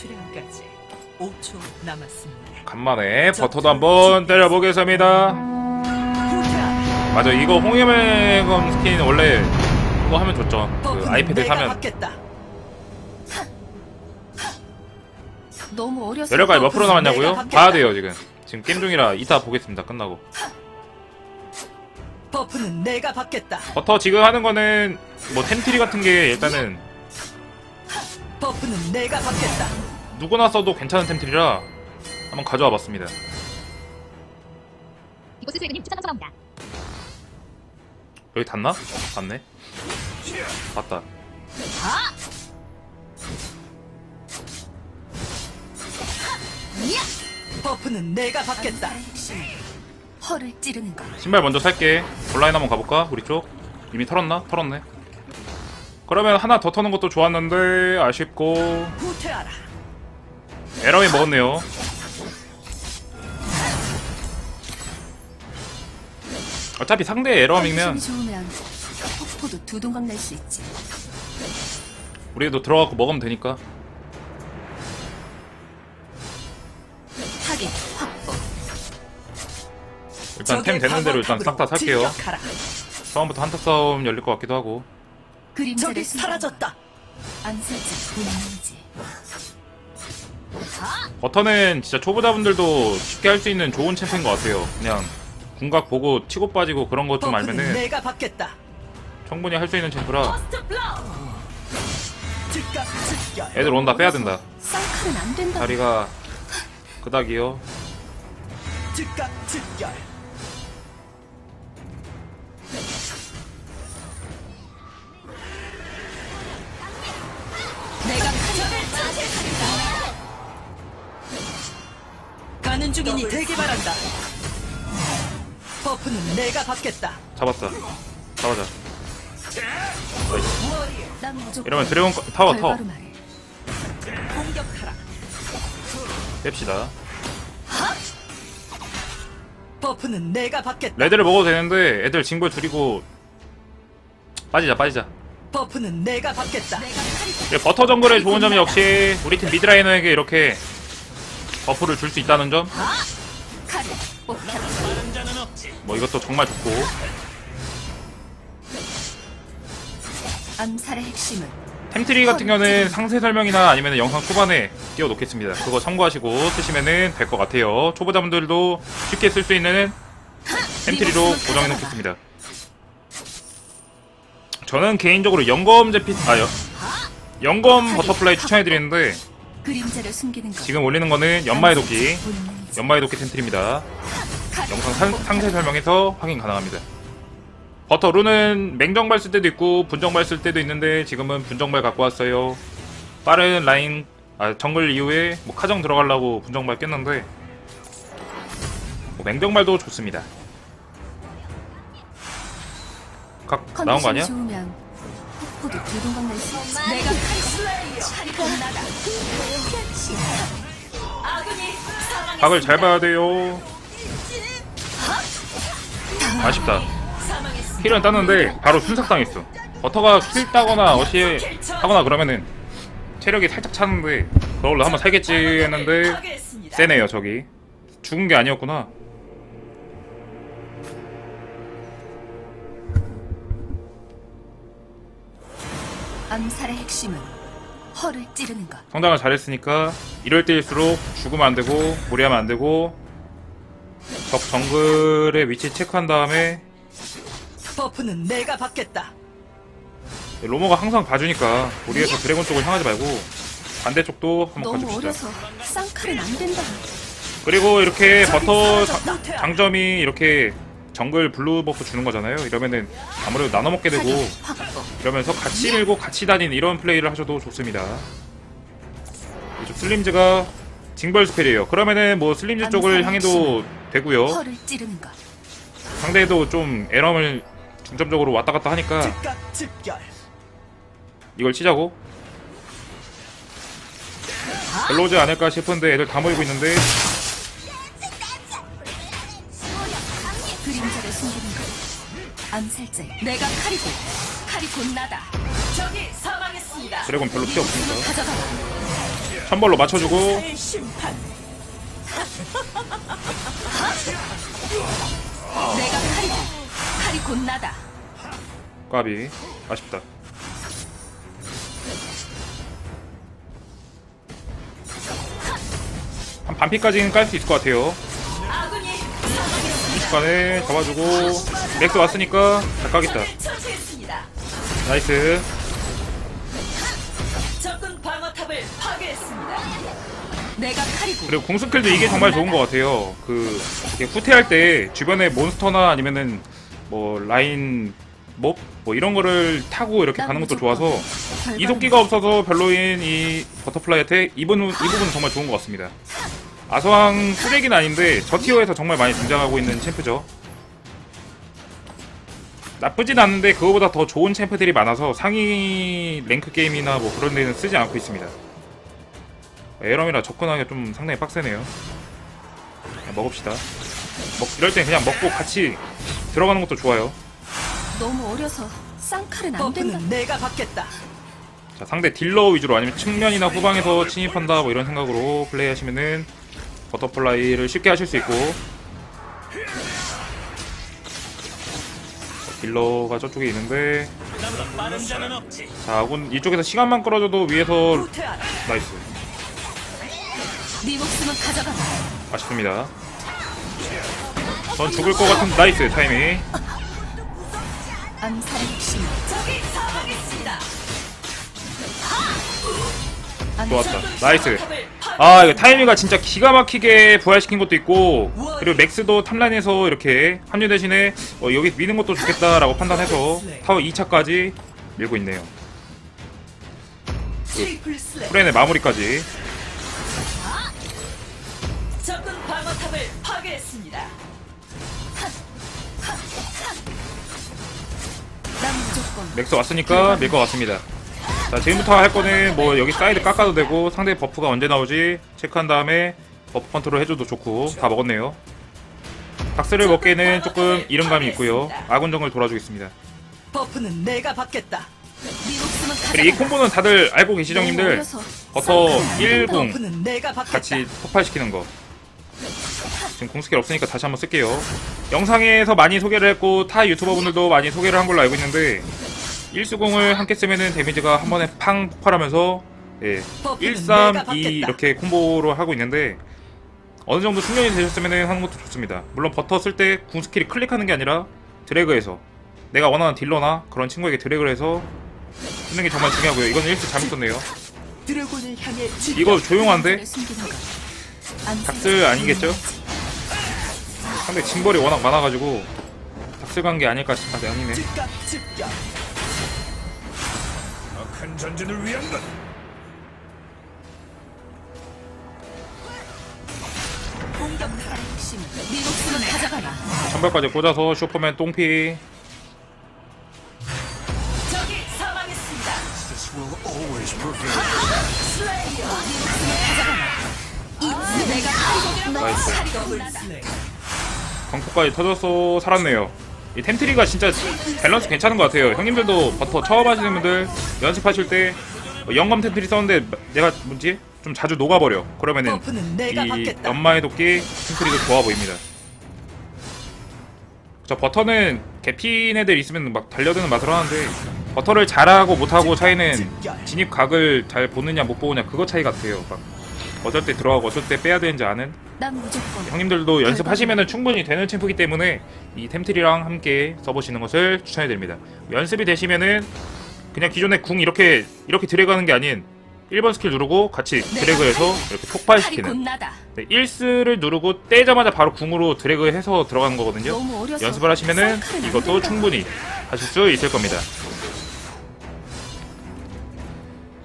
출현까지 5초 남았습니다. 간만에 버터도 한번 때려보겠습니다. 후퇴하라. 맞아 이거 홍해매검 스킨 원래 그거 하면 좋죠. 그 버프는 아이패드 사면. 너무 어려서 연료가 몇 프로 내가 남았냐고요? 봐야 돼요 지금. 지금 게임 중이라 이따 보겠습니다. 끝나고. 버프는 내가 받겠다. 버터 지금 하는 거는 뭐 템트리 같은 게 일단은 버프는 내가 받겠다. 누구나 써도 괜찮은 템트리라 한번 가져와 봤습니다. 추천. 여기 닿나? 닿네. 봤다. 버프는 내가 받겠다. 허를 찌르는 것. 신발 먼저 살게. 온라인 한번 가볼까? 우리 쪽. 이미 털었나? 털었네. 그러면 하나 더 터는 것도 좋았는데 아쉽고 후퇴하라. 에러이 먹었네요. 어차피 상대 컨디션이 좋으면 폭포도 두 동강 날 수 있지. 우리도 들어가고 먹으면 되니까. 타겟 확보. 일단 템 되는 대로 일단 싹 다 살게요. 처음부터 한타 싸움 열릴 것 같기도 하고. 그림자를 사라졌다. 것. 암살자 본능이지. 버터는 진짜 초보자분들도 쉽게 할 수 있는 좋은 챔프인 것 같아요. 그냥 궁각 보고 치고 빠지고 그런 것좀 버프는 알면은 내가 받겠다. 충분히 할 수 있는 챔프라. 애들 온다 빼야 된다. 쌍칼은 안 된다. 다리가 그닥이요. 즉각 즉결. 가는 중이니 되기 바란다. 버프는 내가 받겠다. 잡았다. 잡아자. 이러면 드래곤 거- 타워 타워. 공격하라. 뺍시다. 버프는 내가 받겠다. 레드를 먹어도 되는데 애들 징벌 줄이고 빠지자 빠지자. 버프는 내가 받겠다. 예, 버터 정글의 좋은 점이 역시 우리 팀 미드라이너에게 이렇게 버프를 줄 수 있다는 점. 뽑혀라. 뭐 이것도 정말 좋고. 암살의 핵심은 템트리 같은 경우는 상세 설명이나 아니면 영상 초반에 띄워놓겠습니다. 그거 참고하시고 쓰시면 될 것 같아요. 초보자분들도 쉽게 쓸 수 있는 템트리로 고정해놓겠습니다. 저는 개인적으로 영검 제피 아 여, 영검 버터플라이 추천해드리는데 그림자를 숨기는 것. 지금 올리는 거는 연마의 도끼. 연마의 도끼 템트리입니다. 칼을 영상 상, 상세 설명에서 확인 가능합니다. 버터 룬은 맹정발 쓸 때도 있고 분정발 쓸 때도 있는데 지금은 분정발 갖고 왔어요. 빠른 라인 아, 정글 이후에 뭐 카정 들어가려고 분정발 깼는데 뭐 맹정발도 좋습니다. 각 나온 거 아니야? 내가 각을 잘 봐야 돼요. 아쉽다. 킬은 땄는데 바로 순삭당했어. 버터가 킬 따거나 어시 하거나 그러면은 체력이 살짝 차는데 그걸로 한번 살겠지 했는데. 세네요 저기. 죽은 게 아니었구나. 암살의 핵심은 허를 찌르는 것. 성장을 잘했으니까 이럴 때일수록 죽으면 안 되고 무리하면 안 되고 적 정글의 위치 체크한 다음에 버프는 내가 받겠다. 로머가 항상 봐주니까 우리에서 드래곤 쪽을 향하지 말고 반대쪽도 한번 너무 가줍시다. 어려서 쌍칼은 안 된다. 그리고 이렇게 버터 자-. 장점이 이렇게 정글 블루 버프 주는 거잖아요. 이러면은 아무래도 나눠 먹게 되고. 이러면서 같이 밀고 같이 다니는 이런 플레이를 하셔도 좋습니다. 이쪽 슬림즈가 징벌 스펠이에요. 그러면은 뭐 슬림즈 쪽을 향해도 되고요. 상대도 좀 에럼을 중점적으로 왔다 갔다 하니까. 이걸 치자고. 별로지 않을까 싶은데 애들 다 모이고 있는데 것. 암살자. 내가 칼이고 칼이 곧 나다. 적이 사망했습니다. 드래곤 별로 필요 없으니까 가져가. 천벌로 맞춰주고 의 심판. 내가 칼이고 칼이 곧 나다. 까비 아쉽다 한 반피까지는 깔 수 있을 것 같아요 순식간에 잡아주고 맥스 왔으니까 잘 까겠다. 처치했습니다. 나이스. 그리고 궁스킬도 이게 정말 좋은 것 같아요. 그 후퇴할 때 주변에 몬스터나 아니면은 뭐 라인 몹뭐 이런 거를 타고 이렇게 가는 것도 좋아서 이도끼가 없어서 별로인 이 버터플라이 혜택 이이 부분은 정말 좋은 것 같습니다 아서왕 쓰레기는 아닌데 저 티어에서 정말 많이 등장하고 있는 챔프죠. 나쁘진 않은데 그거보다 더 좋은 챔프들이 많아서 상위 랭크 게임이나 뭐 그런 데는 쓰지 않고 있습니다. 에럼이라 접근하기가 좀 상당히 빡세네요. 그냥 먹읍시다. 먹, 이럴 땐 그냥 먹고 같이 들어가는 것도 좋아요. 너무 어려서 쌍칼은 안 된다. 내가 받겠다. 자, 상대 딜러 위주로 아니면 측면이나 후방에서 침입한다 뭐 이런 생각으로 플레이하시면은 버터플라이를 쉽게 하실 수 있고. 딜러가 저쪽에 있는데. 자 아군 이쪽에서 시간만 끌어줘도 위에서. 나이스. 네. 아쉽습니다. 전 죽을 것 같은 나이스 타이밍. 좋았다. 나이스 아 이거 타이밍가 진짜 기가 막히게 부활시킨 것도 있고 그리고 맥스도 탑라인에서 이렇게 합류 대신에 어, 여기 미는 것도 좋겠다라고 판단해서 타워 2차까지 밀고 있네요. 프렌의 마무리까지 적군 방어탑을 파괴했습니다. 맥스 왔으니까 밀것 같습니다 자 지금부터 할 거는 뭐 여기 사이드 깎아도 되고 상대 버프가 언제 나오지 체크한 다음에 버프 컨트롤 해줘도 좋고 다 먹었네요 박스를 먹기에는 조금 이른감이 있고요 아군 정글 돌아주겠습니다 버프는 내가 받겠다. 네. 그리고 이 콤보는 다들 알고 계시죠 형님들 버터 1궁 버프는 내가 받겠다. 같이 폭발시키는 거 지금 공스킬 없으니까 다시 한번 쓸게요 영상에서 많이 소개를 했고 타 유튜버분들도 많이 소개를 한 걸로 알고 있는데 1수공을 함께 쓰면은 데미지가 한 번에 팡 폭발하면서 예, 1, 3, 2 이렇게 콤보로 하고 있는데 어느 정도 숙련이 되셨으면 하는 것도 좋습니다. 물론 버터 쓸 때 궁 스킬이 클릭하는 게 아니라 드래그해서 내가 원하는 딜러나 그런 친구에게 드래그를 해서 쓰는 게 정말 중요하고요. 이건 1수 잘못 썼네요. 이거 조용한데? 닥스 아니겠죠? 상대 징벌이 워낙 많아가지고 닥스 간게 아닐까 싶아 아, 아니네. 큰 전진을 위한 것. 네 가져가라. 천발까지 꽂아서 슈퍼맨 똥피 적이 사망했습니다. This will always prevail. 내가 칼이고 나이스 더블 슬랩. 광폭까지 터져서 살았네요 이 템트리가 진짜 밸런스 괜찮은 것 같아요 형님들도 버터 처음 하시는 분들 연습하실 때뭐 영검 템트리 썼는데 내가 뭐지? 좀 자주 녹아버려 그러면은 이. 연마의 도끼 템트리도 좋아 보입니다 저 버터는 개핀 애들 있으면 막 달려드는 맛을 하는데 버터를 잘하고 못하고 차이는 진입 각을 잘 보느냐 못 보느냐 그거 차이 같아요 막 어쩔 때 들어가고 어쩔 때 빼야 되는지 아는 난 무조건 형님들도 연습하시면 충분히 되는 챔프이기 때문에 이 템트리랑 함께 써보시는 것을 추천해드립니다. 연습이 되시면은 그냥 기존에 궁 이렇게 이렇게 드래그하는 게 아닌 1번 스킬 누르고 같이 드래그해서 이렇게 폭발시키는. 네, 1스를 누르고 떼자마자 바로 궁으로 드래그해서 들어가는 거거든요. 연습을 하시면은 이것도. 충분히 하실 수 있을 겁니다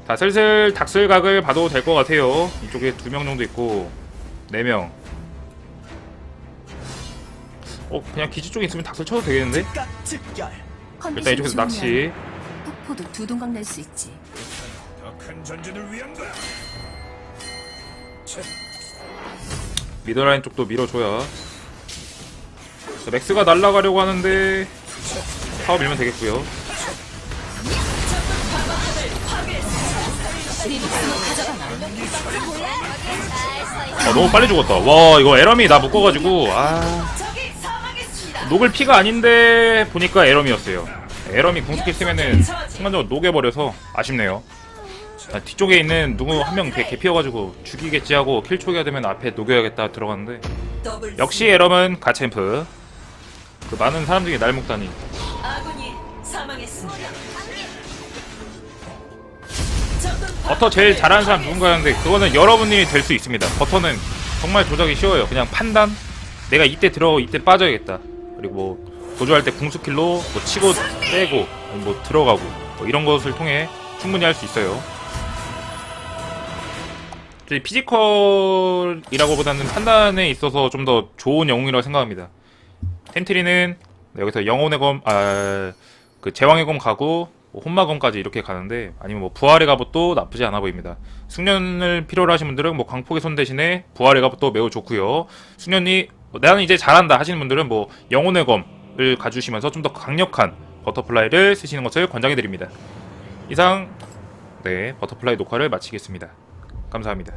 자 슬슬 닥슬각을 봐도 될 것 같아요. 이쪽에 두 명 정도 있고 네 명. 어, 그냥 기지 쪽에 있으면 닥슬 쳐도 되겠는데? 일단 이쪽에서 낚시. 폭포도 두 동강 낼 수 있지. 더큰 전진을 위한 것. 미드라인 쪽도 밀어줘야. 자, 맥스가 날아가려고 하는데 타워 밀면 되겠고요 아 너무 빨리 죽었다. 와 이거 에럼이 나 묶어가지고 아. 녹을 피가 아닌데 보니까 에럼이었어요. 에럼이 궁스킬 쓰면은 순간적으로 녹여버려서 아쉽네요. 자, 뒤쪽에 있는 누구 한 명 개피여가지고 죽이겠지 하고 킬 초기가 되면 앞에 녹여야겠다 들어갔는데 역시 에럼은 가챔프. 그 많은 사람들이 날 묶다니 버터 제일 잘하는 사람 누군가였는데 그거는 여러분이 될 수 있습니다. 버터는 정말 조작이 쉬워요. 그냥 판단. 내가 이때 들어 이때 빠져야겠다. 그리고 뭐 도주할 때 궁수킬로 뭐 치고 빼고 뭐 들어가고 뭐 이런 것을 통해 충분히 할 수 있어요. 이제 피지컬이라고 보다는 판단에 있어서 좀 더 좋은 영웅이라고 생각합니다. 템트리는 여기서 영혼의 검, 아, 그 제왕의 검 가고 뭐 혼마검까지 이렇게 가는데 아니면 뭐 부활의 갑옷도 나쁘지 않아 보입니다. 숙련을 필요로 하신 분들은 뭐 광폭의 손 대신에 부활의 갑옷도 매우 좋고요. 숙련이 뭐 나는 이제 잘한다 하시는 분들은 뭐 영혼의 검을 가주시면서 좀 더 강력한 버터플라이를 쓰시는 것을 권장해드립니다. 이상 네 버터플라이 녹화를 마치겠습니다. 감사합니다.